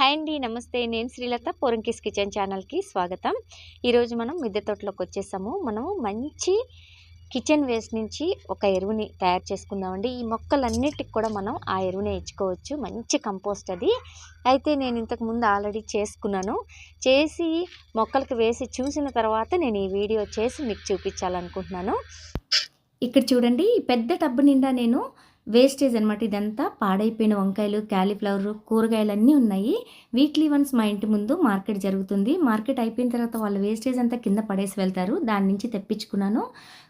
Hi అండి నమస్తే. నేను శ్రీలత పొరంకిస్ కిచెన్ ఛానల్కి స్వాగతం. ఈరోజు మనం మిద్దె తోటలోకి వచ్చేసాము. మనము మంచి కిచెన్ వేస్ట్ నుంచి ఒక ఎరువుని తయారు చేసుకుందామండి. ఈ మొక్కలన్నిటికి కూడా మనం ఆ ఎరువునే ఇచ్చుకోవచ్చు మంచి కంపోస్ట్ అది. అయితే నేను ఇంతకు ముందు ఆల్రెడీ చేసుకున్నాను. చేసి మొక్కలకి వేసి చూసిన తర్వాత నేను ఈ వీడియో చేసి మీకు చూపించాలనుకుంటున్నాను. ఇక్కడ చూడండి పెద్ద టబ్బు నిండా నేను వేస్టేజ్ అనమాట ఇదంతా. పాడైపోయిన వంకాయలు క్యాలీఫ్లవర్ కూరగాయలు అన్నీ ఉన్నాయి. వీక్లీ వన్స్ మా ఇంటి ముందు మార్కెట్ జరుగుతుంది. మార్కెట్ అయిపోయిన తర్వాత వాళ్ళ వేస్టేజ్ అంతా కింద పడేసి వెళ్తారు. దాని నుంచి తెప్పించుకున్నాను.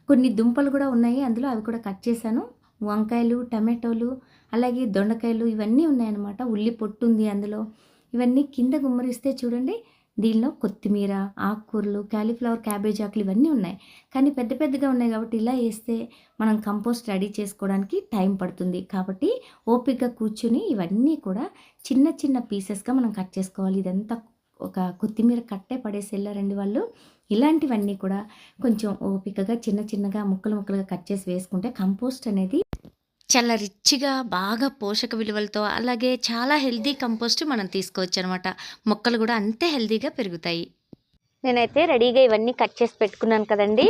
కొన్ని దుంపలు కూడా ఉన్నాయి. అందులో అవి కూడా కట్ చేశాను. వంకాయలు టమాటోలు అలాగే దొండకాయలు ఇవన్నీ ఉన్నాయన్నమాట. ఉల్లి పొట్టు ఉంది అందులో. ఇవన్నీ కింద గుమ్మరిస్తే చూడండి దీనిలో కొత్తిమీర ఆకుకూరలు క్యాలీఫ్లవర్ క్యాబేజ్ ఆకులు ఇవన్నీ ఉన్నాయి. కానీ పెద్ద పెద్దగా ఉన్నాయి కాబట్టి ఇలా వేస్తే మనం కంపోస్ట్ రెడీ చేసుకోవడానికి టైం పడుతుంది. కాబట్టి ఓపికగా కూర్చుని ఇవన్నీ కూడా చిన్న చిన్న పీసెస్గా మనం కట్ చేసుకోవాలి. ఇదంతా ఒక కొత్తిమీర కట్టే పడేసి వెళ్ళారండి వాళ్ళు. ఇలాంటివన్నీ కూడా కొంచెం ఓపికగా చిన్న చిన్నగా ముక్కలు ముక్కలుగా కట్ చేసి వేసుకుంటే కంపోస్ట్ అనేది చాలా రిచ్గా బాగా పోషక విలువలతో అలాగే చాలా హెల్దీ కంపోస్ట్ మనం తీసుకోవచ్చు అనమాట మొక్కలు కూడా అంతే హెల్దీగా పెరుగుతాయి. నేనైతే రెడీగా ఇవన్నీ కట్ చేసి పెట్టుకున్నాను కదండి.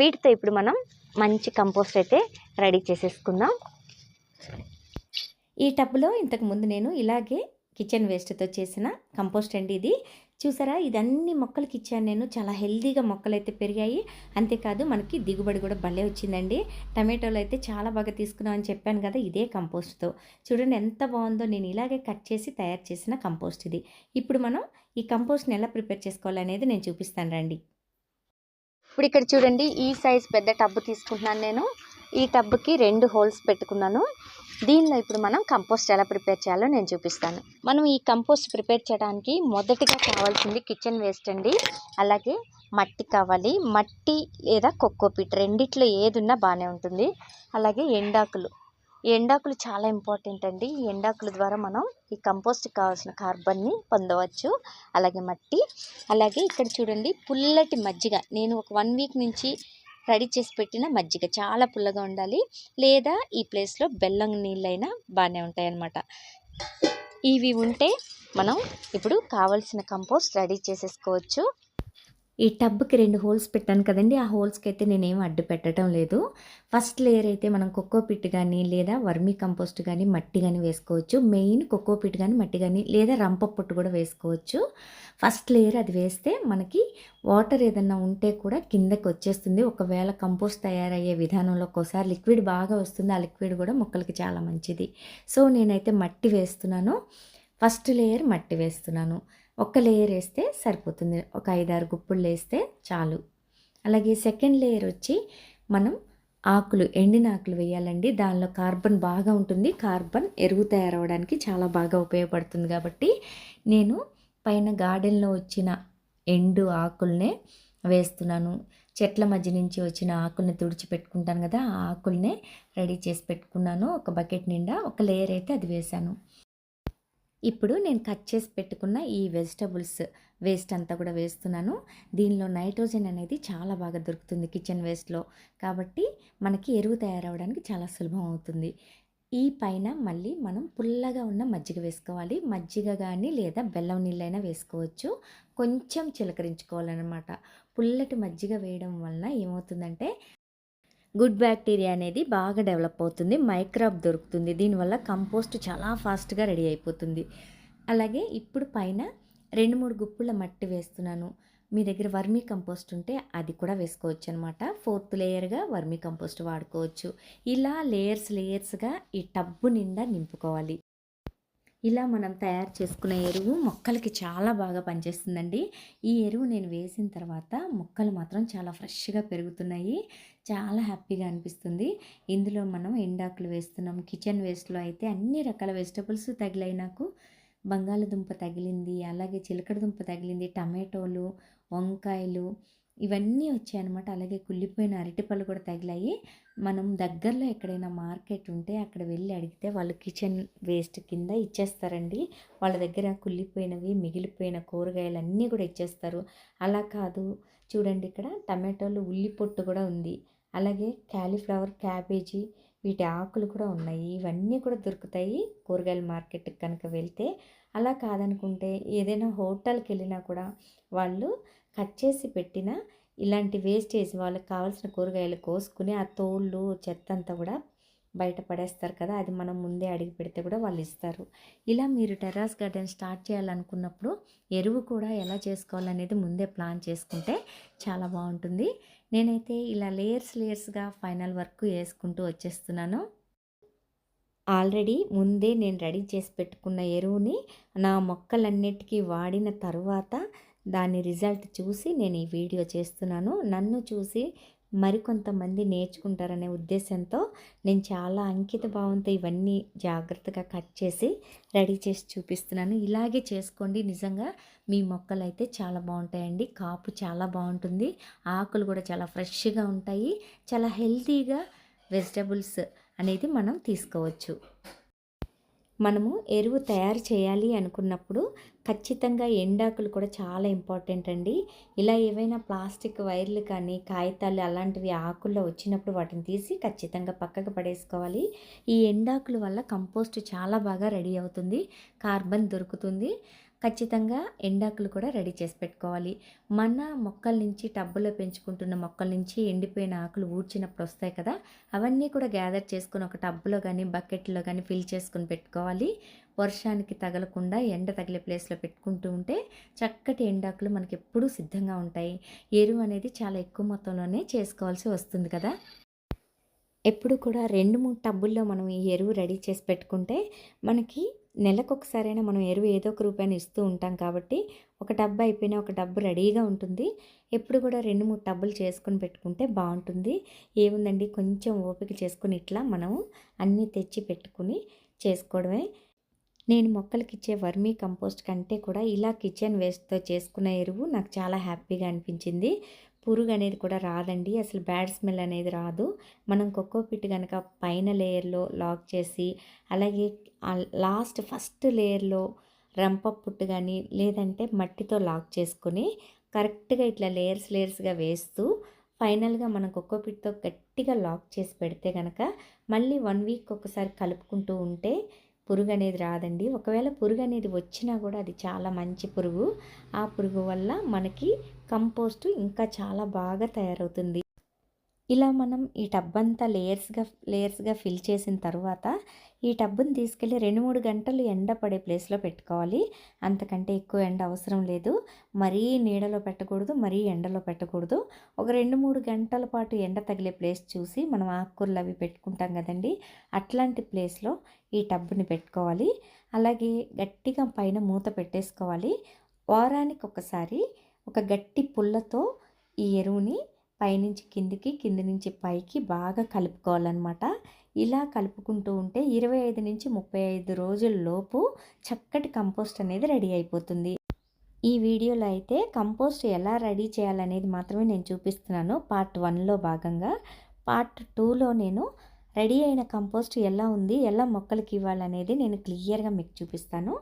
వీటితో ఇప్పుడు మనం మంచి కంపోస్ట్ అయితే రెడీ చేసేసుకుందాం. ఈ టబ్లో ఇంతకు ముందు నేను ఇలాగే కిచెన్ వేస్ట్తో చేసిన కంపోస్ట్ అండి ఇది. చూసారా? ఇదన్ని మొక్కలకి ఇచ్చాను నేను. చాలా హెల్దీగా మొక్కలు అయితే పెరిగాయి. అంతేకాదు మనకి దిగుబడి కూడా భలే వచ్చిందండి. టమాటోలు అయితే చాలా బాగా తీసుకున్నాం అని చెప్పాను కదా ఇదే కంపోస్ట్తో. చూడండి ఎంత బాగుందో. నేను ఇలాగే కట్ చేసి తయారు చేసిన కంపోస్ట్ ఇది. ఇప్పుడు మనం ఈ కంపోస్ట్ని ఎలా ప్రిపేర్ చేసుకోవాలనేది నేను చూపిస్తాను రండి. ఇప్పుడు ఇక్కడ చూడండి ఈ సైజ్ పెద్ద టబ్బు తీసుకుంటున్నాను నేను. ఈ టబ్బుకి రెండు హోల్స్ పెట్టుకున్నాను. దీనిలో ఇప్పుడు మనం కంపోస్ట్ ఎలా ప్రిపేర్ చేయాలో నేను చూపిస్తాను. మనం ఈ కంపోస్ట్ ప్రిపేర్ చేయడానికి మొదటిగా కావాల్సింది కిచెన్ వేస్ట్ అండి. అలాగే మట్టి కావాలి. మట్టి లేదా కొక్కోపీట్ రెండిట్లో ఏది ఉన్నా బాగానే ఉంటుంది. అలాగే ఎండాకులు. ఎండాకులు చాలా ఇంపార్టెంట్ అండి. ఈ ఎండాకుల ద్వారా మనం ఈ కంపోస్ట్కి కావాల్సిన కార్బన్ని పొందవచ్చు. అలాగే మట్టి. అలాగే ఇక్కడ చూడండి పుల్లటి మజ్జిగ. నేను ఒక వన్ వీక్ నుంచి రెడీ చేసి పెట్టిన మజ్జిగ చాలా పుల్లగా ఉండాలి. లేదా ఈ ప్లేస్లో బెల్లం నీళ్ళైనా బాగానే ఉంటాయి అన్నమాట ఇవి ఉంటే మనం ఇప్పుడు కావలసిన కంపోస్ట్ రెడీ చేసేసుకోవచ్చు. ఈ టబ్కి రెండు హోల్స్ పెట్టాను కదండి ఆ హోల్స్కి అయితే నేనేం అడ్డు పెట్టడం లేదు. ఫస్ట్ లేయర్ అయితే మనం కొక్కో పిట్ కానీ లేదా వర్మీ కంపోస్ట్ కానీ మట్టి కానీ వేసుకోవచ్చు. మెయిన్ కొక్కో పిట్ కానీ మట్టి కానీ లేదా రంప పొట్టు కూడా వేసుకోవచ్చు. ఫస్ట్ లేయర్ అది వేస్తే మనకి వాటర్ ఏదన్నా ఉంటే కూడా కిందకి వచ్చేస్తుంది. ఒకవేళ కంపోస్ట్ తయారయ్యే విధానంలో ఒక్కోసారి లిక్విడ్ బాగా వస్తుంది ఆ లిక్విడ్ కూడా మొక్కలకి చాలా మంచిది. సో నేనైతే మట్టి వేస్తున్నాను. ఫస్ట్ లేయర్ మట్టి వేస్తున్నాను. ఒక లేయర్ వేస్తే సరిపోతుంది. ఒక ఐదారు గుప్పులు వేస్తే చాలు. అలాగే సెకండ్ లేయర్ వచ్చి మనం ఆకులు ఎండిన ఆకులు వేయాలండి. దానిలో కార్బన్ బాగా ఉంటుంది. కార్బన్ ఎరువు తయారవడానికి చాలా బాగా ఉపయోగపడుతుంది కాబట్టి నేను పైన గార్డెన్లో వచ్చిన ఎండు ఆకుల్నే వేస్తున్నాను. చెట్ల మధ్య నుంచి వచ్చిన ఆకుల్ని తుడిచి పెట్టుకుంటాను కదా ఆ ఆకుల్నే రెడీ చేసి పెట్టుకున్నాను. ఒక బకెట్ నిండా ఒక లేయర్ అయితే అది వేశాను. ఇప్పుడు నేను కట్ చేసి పెట్టుకున్న ఈ వెజిటబుల్స్ వేస్ట్ అంతా కూడా వేస్తున్నాను. దీనిలో నైట్రోజన్ అనేది చాలా బాగా దొరుకుతుంది కిచెన్ వేస్ట్లో. కాబట్టి మనకి ఎరువు తయారవడానికి చాలా సులభం అవుతుంది. ఈ పైన మళ్ళీ మనం పుల్లగా ఉన్న మజ్జిగ వేసుకోవాలి. మజ్జిగ కానీ లేదా బెల్లం నీళ్ళైనా వేసుకోవచ్చు. కొంచెం చిలకరించుకోవాలన్నమాట. పుల్లటి మజ్జిగ వేయడం వలన ఏమవుతుందంటే గుడ్ బ్యాక్టీరియా అనేది బాగా డెవలప్ అవుతుంది మైక్రాబ్ దొరుకుతుంది. దీనివల్ల కంపోస్ట్ చాలా ఫాస్ట్గా రెడీ అయిపోతుంది. అలాగే ఇప్పుడు పైన రెండు మూడు గుప్పుల మట్టి వేస్తున్నాను. మీ దగ్గర వర్మీ కంపోస్ట్ ఉంటే అది కూడా వేసుకోవచ్చు అనమాట ఫోర్త్ లేయర్గా వర్మీ కంపోస్ట్ వాడుకోవచ్చు. ఇలా లేయర్స్ లేయర్స్గా ఈ టబ్బు నిండా నింపుకోవాలి. ఇలా మనం తయారు చేసుకున్న ఎరువు మొక్కలకి చాలా బాగా పనిచేస్తుందండి. ఈ ఎరువు నేను వేసిన తర్వాత మొక్కలు మాత్రం చాలా ఫ్రెష్గా పెరుగుతున్నాయి. చాలా హ్యాపీగా అనిపిస్తుంది. ఇందులో మనం ఎండాకులు వేస్తున్నాం కిచెన్ వేస్ట్లో అయితే అన్ని రకాల వెజిటబుల్స్ తగిలాయి నాకు. బంగాళదుంప తగిలింది అలాగే చిలకడదుంప తగిలింది టమాటోలు వంకాయలు ఇవన్నీ వచ్చాయన్నమాట. అలాగే కుళ్ళిపోయిన అరటిపళ్ళు కూడా తగిలాయి. మనం దగ్గరలో ఎక్కడైనా మార్కెట్ ఉంటే అక్కడ వెళ్ళి అడిగితే వాళ్ళు కిచెన్ వేస్ట్ కింద ఇచ్చేస్తారండి. వాళ్ళ దగ్గర కుళ్ళిపోయినవి మిగిలిపోయిన కూరగాయలు అన్నీ కూడా ఇచ్చేస్తారు. అలా కాదు. చూడండి ఇక్కడ టమాటోలు ఉల్లి పొట్టు కూడా ఉంది. అలాగే క్యాలీఫ్లవర్ క్యాబేజీ వీటి ఆకులు కూడా ఉన్నాయి. ఇవన్నీ కూడా దొరుకుతాయి కూరగాయల మార్కెట్కి కనుక వెళ్తే. అలా కాదనుకుంటే ఏదైనా హోటల్కి వెళ్ళినా కూడా వాళ్ళు కట్ చేసి పెట్టిన ఇలాంటి వేస్టేజ్ వాళ్ళకి కావాల్సిన కూరగాయలు కోసుకుని ఆ తోళ్ళు చెత్త అంతా కూడా బయట పడేస్తారు కదా అది మనం ముందే అడిగి పెడితే కూడా వాళ్ళు ఇస్తారు. ఇలా మీరు టెర్రాస్ గార్డెన్ స్టార్ట్ చేయాలనుకున్నప్పుడు ఎరువు కూడా ఎలా చేసుకోవాలనేది ముందే ప్లాన్ చేసుకుంటే చాలా బాగుంటుంది. నేనైతే ఇలా లేయర్స్ లేయర్స్గా ఫైనల్ వర్క్ వేసుకుంటూ వచ్చేస్తున్నాను. ఆల్రెడీ ముందే నేను రెడీ చేసి పెట్టుకున్న ఎరువుని నా మొక్కలన్నిటికీ వాడిన తరువాత దాని రిజల్ట్ చూసి నేను ఈ వీడియో చేస్తున్నాను. నన్ను చూసి మరికొంతమంది నేర్చుకుంటారనే ఉద్దేశంతో నేను చాలా అంకిత భావంతో ఇవన్నీ జాగ్రత్తగా కట్ చేసి రెడీ చేసి చూపిస్తున్నాను. ఇలాగే చేసుకోండి. నిజంగా మీ మొక్కలు అయితే చాలా బాగుంటాయండి. కాపు చాలా బాగుంటుంది. ఆకులు కూడా చాలా ఫ్రెష్గా ఉంటాయి. చాలా హెల్తీగా వెజిటబుల్స్ అనేది మనం తీసుకోవచ్చు. మనము ఎరువు తయారు చేయాలి అనుకున్నప్పుడు ఖచ్చితంగా ఎండాకులు కూడా చాలా ఇంపార్టెంట్ అండి. ఇలా ఏవైనా ప్లాస్టిక్ వైర్లు కానీ కాగితాలు అలాంటివి ఆకుల్లో వచ్చినప్పుడు వాటిని తీసి ఖచ్చితంగా పక్కకు పడేసుకోవాలి. ఈ ఎండాకుల వల్ల కంపోస్ట్ చాలా బాగా రెడీ అవుతుంది. కార్బన్ దొరుకుతుంది. ఖచ్చితంగా ఎండాకులు కూడా రెడీ చేసి పెట్టుకోవాలి. మన మొక్కల నుంచి టబ్బులో పెంచుకుంటున్న మొక్కల నుంచి ఎండిపోయిన ఆకులు ఊడ్చినప్పుడు వస్తాయి కదా అవన్నీ కూడా గ్యాదర్ చేసుకుని ఒక టబ్బులో కానీ బకెట్లో కానీ ఫిల్ చేసుకుని పెట్టుకోవాలి. వర్షానికి తగలకుండా ఎండ తగిలే ప్లేస్లో పెట్టుకుంటూ ఉంటే చక్కటి ఎండాకులు మనకి ఎప్పుడూ సిద్ధంగా ఉంటాయి. ఎరువు అనేది చాలా ఎక్కువ మొత్తంలోనే చేసుకోవాల్సి వస్తుంది కదా. ఎప్పుడు కూడా రెండు మూడు టబ్బుల్లో మనం ఈ ఎరువు రెడీ చేసి పెట్టుకుంటే మనకి నెలకు ఒకసారైనా మనం ఎరువు ఏదో ఒక రూపాయలు ఇస్తూ ఉంటాం కాబట్టి ఒక డబ్బు అయిపోయినా ఒక డబ్బు రెడీగా ఉంటుంది. ఎప్పుడు కూడా రెండు మూడు టబ్బులు చేసుకొని పెట్టుకుంటే బాగుంటుంది. ఏముందండి? కొంచెం ఓపిక చేసుకుని ఇట్లా మనం అన్నీ తెచ్చి పెట్టుకుని చేసుకోవడమే. నేను మొక్కలకి ఇచ్చే వర్మీ కంపోస్ట్ కంటే కూడా ఇలా కిచెన్ వేస్ట్తో చేసుకున్న ఎరువు నాకు చాలా హ్యాపీగా అనిపించింది. పురుగు అనేది కూడా రాదండి. అసలు బ్యాడ్ స్మెల్ అనేది రాదు. మనం కొక్కో పిట్ కనుక పైన లేయర్లో లాక్ చేసి అలాగే లాస్ట్ ఫస్ట్ లేయర్లో రంప పుట్టు కానీ లేదంటే మట్టితో లాక్ చేసుకొని కరెక్ట్గా ఇట్లా లేయర్స్ లేయర్స్గా వేస్తూ ఫైనల్గా మనం కొక్కో పిట్తో గట్టిగా లాక్ చేసి పెడితే కనుక మళ్ళీ వన్ వీక్ ఒకసారి కలుపుకుంటూ ఉంటే పురుగు అనేది రాదండి. ఒకవేళ పురుగు అనేది వచ్చినా కూడా అది చాలా మంచి పురుగు. ఆ పురుగు వల్ల మనకి కంపోస్ట్ ఇంకా చాలా బాగా తయారవుతుంది. ఇలా మనం ఈ టబ్ అంతా లేయర్స్గా లేయర్స్గా ఫిల్ చేసిన తర్వాత ఈ టబ్బుని తీసుకెళ్ళి రెండు మూడు గంటలు ఎండ పడే ప్లేస్లో పెట్టుకోవాలి. అంతకంటే ఎక్కువ ఎండ అవసరం లేదు. మరీ నీడలో పెట్టకూడదు మరీ ఎండలో పెట్టకూడదు. ఒక రెండు మూడు గంటల పాటు ఎండ తగిలే ప్లేస్ చూసి మనం ఆకుకూరలు అవి పెట్టుకుంటాం కదండి అట్లాంటి ప్లేస్లో ఈ టబ్బుని పెట్టుకోవాలి. అలాగే గట్టిగా పైన మూత పెట్టేసుకోవాలి. వారానికి ఒకసారి ఒక గట్టి పుల్లతో ఈ ఎరువుని పైనుంచి కిందికి కింది నుంచి పైకి బాగా కలుపుకోవాలన్నమాట. ఇలా కలుపుకుంటూ ఉంటే ఇరవై ఐదు నుంచి ముప్పై ఐదు రోజుల లోపు చక్కటి కంపోస్ట్ అనేది రెడీ అయిపోతుంది. ఈ వీడియోలో అయితే కంపోస్ట్ ఎలా రెడీ చేయాలనేది మాత్రమే నేను చూపిస్తున్నాను. పార్ట్ వన్లో భాగంగా. పార్ట్ టూలో నేను రెడీ అయిన కంపోస్ట్ ఎలా ఉంది ఎలా మొక్కలకి ఇవ్వాలనేది నేను క్లియర్గా మీకు చూపిస్తాను.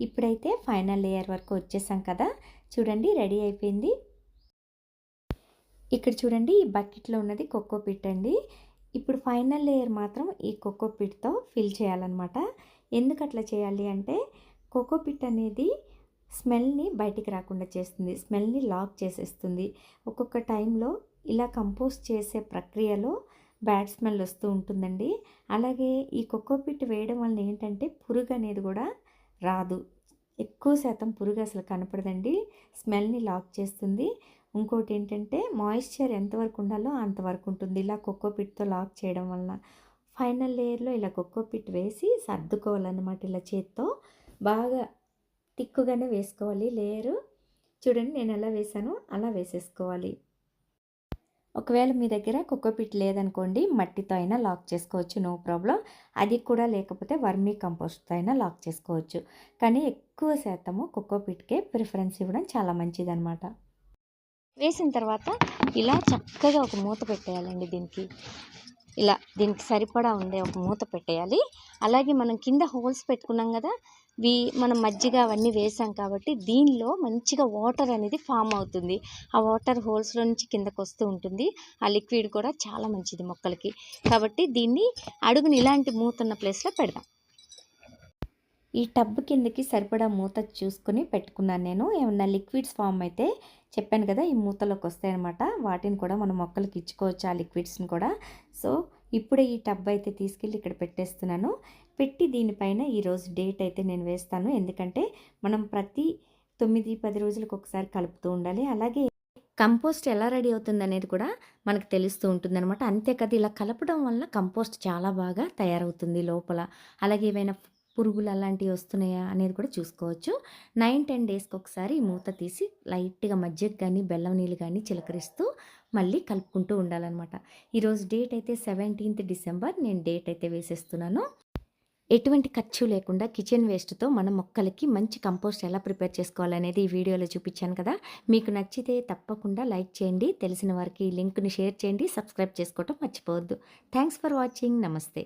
ఇప్పుడైతే ఫైనల్ లేయర్ వరకు వచ్చేసాం కదా. చూడండి రెడీ అయిపోయింది. ఇక్కడ చూడండి ఈ బకెట్లో ఉన్నది కొక్కో పిట్ అండి. ఇప్పుడు ఫైనల్ లేయర్ మాత్రం ఈ కొక్కో పిట్తో ఫిల్ చేయాలన్నమాట. ఎందుకు అట్లా చేయాలి అంటే కోకో పిట్ అనేది స్మెల్ని బయటికి రాకుండా చేస్తుంది స్మెల్ని లాక్ చేసేస్తుంది. ఒక్కొక్క టైంలో ఇలా కంపోజ్ చేసే ప్రక్రియలో బ్యాడ్ స్మెల్ వస్తూ ఉంటుందండి. అలాగే ఈ కొక్కో పిట్ వేయడం వల్ల ఏంటంటే పురుగు అనేది కూడా రాదు. ఎక్కువ శాతం పురుగు అసలు కనపడదండి. స్మెల్ని లాక్ చేస్తుంది. ఇంకోటి ఏంటంటే మాయిశ్చర్ ఎంతవరకు ఉండాలో అంతవరకు ఉంటుంది. ఇలా కొక్కో పిట్తో లాక్ చేయడం వలన ఫైనల్ లేయర్లో ఇలా కొక్కో పిట్ వేసి సర్దుకోవాలన్నమాట ఇలా చేత్తో. బాగా తిక్కుగానే వేసుకోవాలి. లేయరు చూడండి నేను ఎలా వేసానో అలా వేసేసుకోవాలి. ఒకవేళ మీ దగ్గర పిట్ లేదనుకోండి మట్టితో అయినా లాక్ చేసుకోవచ్చు నో ప్రాబ్లం అది కూడా లేకపోతే వర్మీ కంపోస్ట్తో అయినా లాక్ చేసుకోవచ్చు. కానీ ఎక్కువ శాతము పిట్కే ప్రిఫరెన్స్ ఇవ్వడం చాలా మంచిదన్నమాట. వేసిన తర్వాత ఇలా చక్కగా ఒక మూత పెట్టేయాలండి దీనికి. ఇలా దీనికి సరిపడా ఉండే ఒక మూత పెట్టేయాలి. అలాగే మనం కింద హోల్స్ పెట్టుకున్నాం కదా వీ మనం మజ్జిగ అవన్నీ వేసాం కాబట్టి దీనిలో మంచిగా వాటర్ అనేది ఫామ్ అవుతుంది. ఆ వాటర్ హోల్స్లో నుంచి కిందకు వస్తూ ఉంటుంది. ఆ లిక్విడ్ కూడా చాలా మంచిది మొక్కలకి. కాబట్టి దీన్ని అడుగుని ఇలాంటి మూతున్న ప్లేస్లో పెడదాం. ఈ టబ్ కిందకి సరిపడా మూత చూసుకుని పెట్టుకున్నాను నేను. ఏమన్నా లిక్విడ్స్ ఫామ్ అయితే చెప్పాను కదా ఈ మూతలోకి వస్తాయన్నమాట. వాటిని కూడా మనం మొక్కలకి ఇచ్చుకోవచ్చు ఆ లిక్విడ్స్ని కూడా. సో ఇప్పుడే ఈ టబ్ అయితే తీసుకెళ్ళి ఇక్కడ పెట్టేస్తున్నాను. పెట్టి దీనిపైన ఈరోజు డేట్ అయితే నేను వేస్తాను. ఎందుకంటే మనం ప్రతి తొమ్మిది పది రోజులకు ఒకసారి కలుపుతూ ఉండాలి. అలాగే కంపోస్ట్ ఎలా రెడీ అవుతుంది అనేది కూడా మనకు తెలుస్తూ ఉంటుంది అనమాట అంతేకాదు ఇలా కలపడం వల్ల కంపోస్ట్ చాలా బాగా తయారవుతుంది లోపల. అలాగే ఏవైనా పురుగులు అలాంటివి వస్తున్నాయా అనేది కూడా చూసుకోవచ్చు. నైన్ టెన్ డేస్కి ఒకసారి మూత తీసి లైట్గా మజ్జిగ కానీ బెల్లం నీళ్ళు కానీ చిలకరిస్తూ మళ్ళీ కలుపుకుంటూ ఉండాలన్నమాట. ఈరోజు డేట్ అయితే సెవెంటీన్త్ డిసెంబర్. నేను డేట్ అయితే వేసేస్తున్నాను. ఎటువంటి ఖర్చు లేకుండా కిచెన్ వేస్ట్తో మన మొక్కలకి మంచి కంపోస్ట్ ఎలా ప్రిపేర్ చేసుకోవాలనేది ఈ వీడియోలో చూపించాను కదా. మీకు నచ్చితే తప్పకుండా లైక్ చేయండి. తెలిసిన వారికి లింక్ని షేర్ చేయండి. సబ్స్క్రైబ్ చేసుకోవటం మర్చిపోవద్దు. Thanks for watching. నమస్తే.